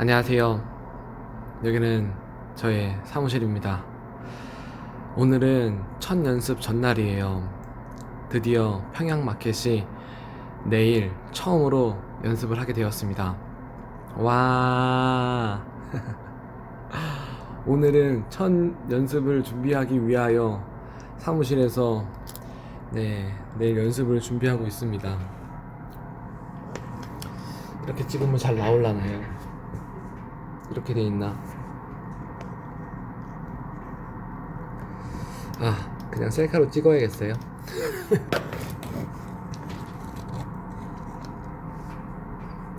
안녕하세요. 여기는 저의 사무실입니다. 오늘은 첫 연습 전날이에요. 드디어 평양 마켓이 내일 처음으로 연습을 하게 되었습니다. 와. 오늘은 첫 연습을 준비하기 위하여 사무실에서 네, 내일 연습을 준비하고 있습니다. 이렇게 찍으면 잘 나올라나요? 이렇게 돼 있나? 아, 그냥 셀카로 찍어야겠어요.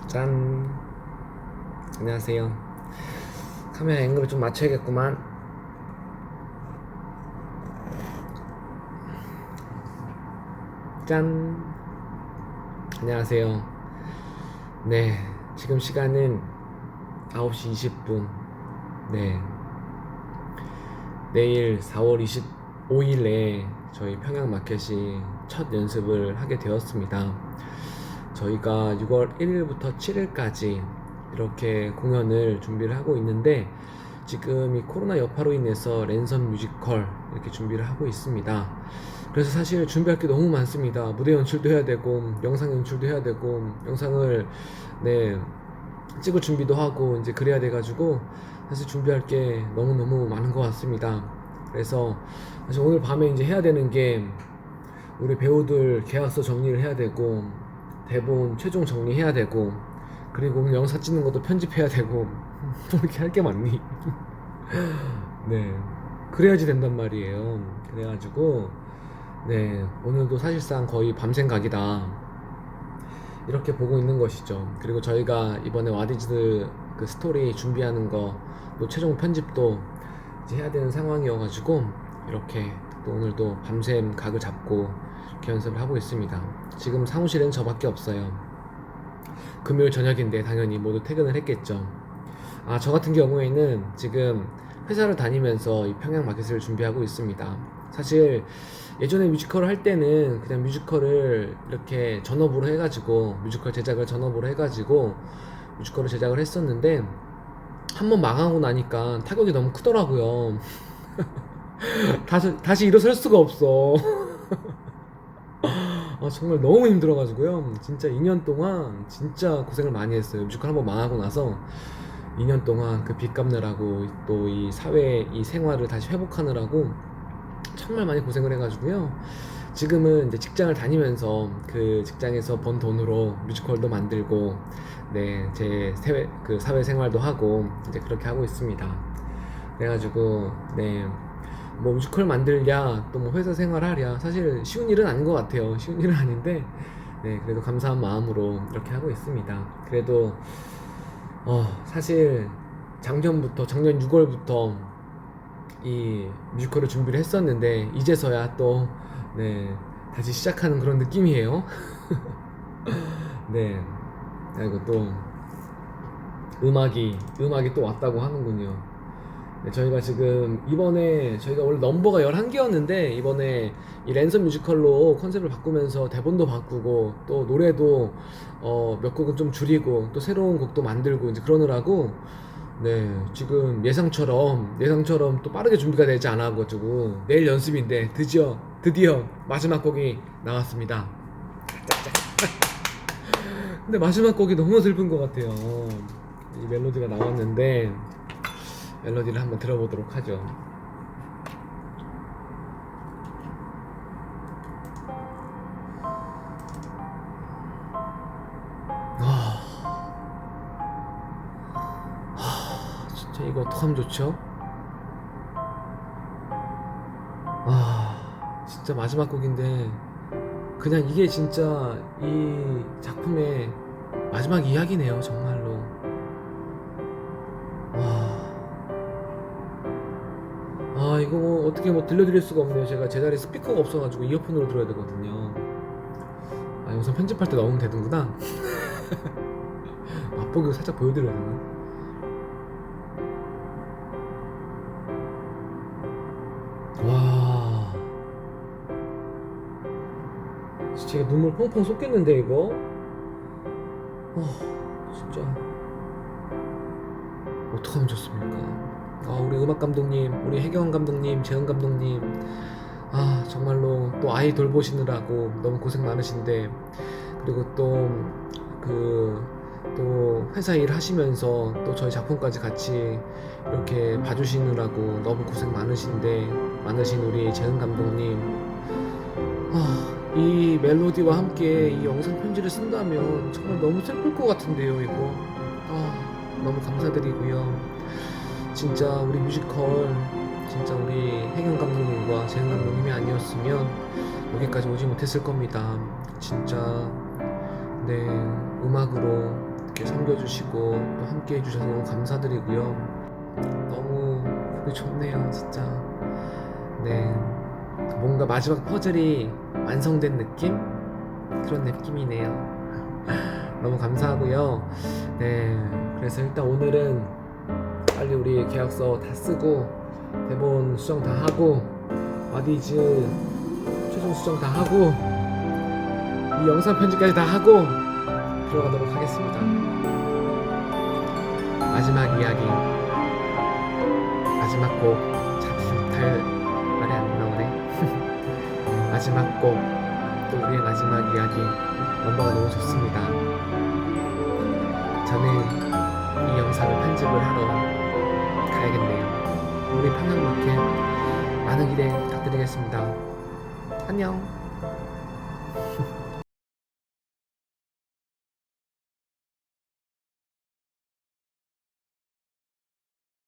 짠. 안녕하세요. 카메라 앵글을 좀 맞춰야겠구만. 짠. 안녕하세요. 네, 지금 시간은 9시 20분. 네. 내일 4월 25일에 저희 평양 마켓이 첫 연습을 하게 되었습니다. 저희가 6월 1일부터 7일까지 이렇게 공연을 준비를 하고 있는데 지금 이 코로나 여파로 인해서 랜선 뮤지컬 이렇게 준비를 하고 있습니다. 그래서 사실 준비할 게 너무 많습니다. 무대 연출도 해야 되고 영상 연출도 해야 되고 영상을 네 찍을 준비도 하고 이제 그래야 돼가지고 사실 준비할 게 너무 너무 많은 것 같습니다. 그래서 사실 오늘 밤에 이제 해야 되는 게 우리 배우들 계약서 정리를 해야 되고 대본 최종 정리해야 되고 그리고 오늘 영상 찍는 것도 편집해야 되고 또 이렇게 할 게 많니? 네 그래야지 된단 말이에요. 그래가지고 네 오늘도 사실상 거의 밤샘 각이다. 이렇게 보고 있는 것이죠. 그리고 저희가 이번에 와디즈 그 스토리 준비하는 거, 또 최종 편집도 이제 해야 되는 상황이어가지고 이렇게 또 오늘도 밤샘 각을 잡고 이렇게 연습을 하고 있습니다. 지금 사무실엔 저밖에 없어요. 금요일 저녁인데 당연히 모두 퇴근을 했겠죠. 아, 저 같은 경우에는 지금 회사를 다니면서 이 평양 마켓을 준비하고 있습니다. 사실 예전에 뮤지컬을 할 때는 그냥 뮤지컬을 이렇게 전업으로 해가지고 뮤지컬 제작을 전업으로 해가지고 뮤지컬을 제작을 했었는데 한 번 망하고 나니까 타격이 너무 크더라고요. 다시 다시 일어설 수가 없어. 아, 정말 너무 힘들어가지고요. 진짜 2년 동안 진짜 고생을 많이 했어요. 뮤지컬 한 번 망하고 나서 2년 동안 그 빚 갚느라고 또 이 사회 이 생활을 다시 회복하느라고 정말 많이 고생을 해가지고요. 지금은 이제 직장을 다니면서 그 직장에서 번 돈으로 뮤지컬도 만들고 네제 사회 그 사회 생활도 하고 이제 그렇게 하고 있습니다. 그래가지고 네 뭐 뮤지컬 만들랴 또 뭐 회사 생활하랴 사실 쉬운 일은 아닌 것 같아요. 쉬운 일은 아닌데 네 그래도 감사한 마음으로 이렇게 하고 있습니다. 그래도 어 사실 작년부터 작년 6월부터 이 뮤지컬을 준비를 했었는데 이제서야 또 네, 다시 시작하는 그런 느낌이에요. 네. 아이고 또 음악이 음악이 또 왔다고 하는군요. 네, 저희가 지금 이번에 저희가 원래 넘버가 11개였는데 이번에 이 랜선 뮤지컬로 컨셉을 바꾸면서 대본도 바꾸고 또 노래도 어, 몇 곡은 좀 줄이고 또 새로운 곡도 만들고 이제 그러느라고 네, 지금 예상처럼 예상처럼 또 빠르게 준비가 되지 않아 가지고 내일 연습인데 드디어 드디어 마지막 곡이 나왔습니다. 근데 마지막 곡이 너무 슬픈 것 같아요. 이 멜로디가 나왔는데 멜로디를 한번 들어보도록 하죠. 진짜 이거 어떡하면 좋죠? 아, 진짜 마지막 곡인데 그냥 이게 진짜 이 작품의 마지막 이야기네요, 정말로. 아, 이거 뭐 어떻게 뭐 들려드릴 수가 없네요. 제가 제자리에 스피커가 없어가지고 이어폰으로 들어야 되거든요. 아, 영상 편집할 때 넣으면 되는구나. 맛보기 살짝 보여드려야 되나? 와. 진짜 눈물 펑펑 쏟겠는데 이거. 어, 진짜. 어떡하면 좋습니까? 아, 우리 음악 감독님, 우리 해경 감독님, 재현 감독님, 아 정말로 또 아이 돌보시느라고 너무 고생 많으신데 그리고 또 그 또 회사 일 하시면서 또 저희 작품까지 같이 이렇게 봐주시느라고 너무 고생 많으신데 많으신 우리 재은 감독님. 아, 이 멜로디와 함께 이 영상 편지를 쓴다면 정말 너무 슬플 것 같은데요 이거. 아, 너무 감사드리고요 진짜 우리 뮤지컬 진짜 우리 혜경 감독님과 재은 감독님이 아니었으면 여기까지 오지 못했을 겁니다. 진짜 네 음악으로 이렇게 섬겨주시고 또 함께 해주셔서 너무 감사드리고요. 너무 보기 좋네요 진짜. 네 뭔가 마지막 퍼즐이 완성된 느낌? 그런 느낌이네요. 너무 감사하고요. 네 그래서 일단 오늘은 빨리 우리 계약서 다 쓰고 대본 수정 다 하고 와디즈 최종 수정 다 하고 이 영상 편집까지 다 하고 들어가도록 하겠습니다. 마지막 이야기 마지막 곡잘 말이 안 나오네. 마지막 곡 또 우리의 마지막 이야기 넘버가 너무 좋습니다. 저는 이 영상을 편집을 하러 가야겠네요. 우리 평양마켓 많은 기대 부탁드리겠습니다. 안녕.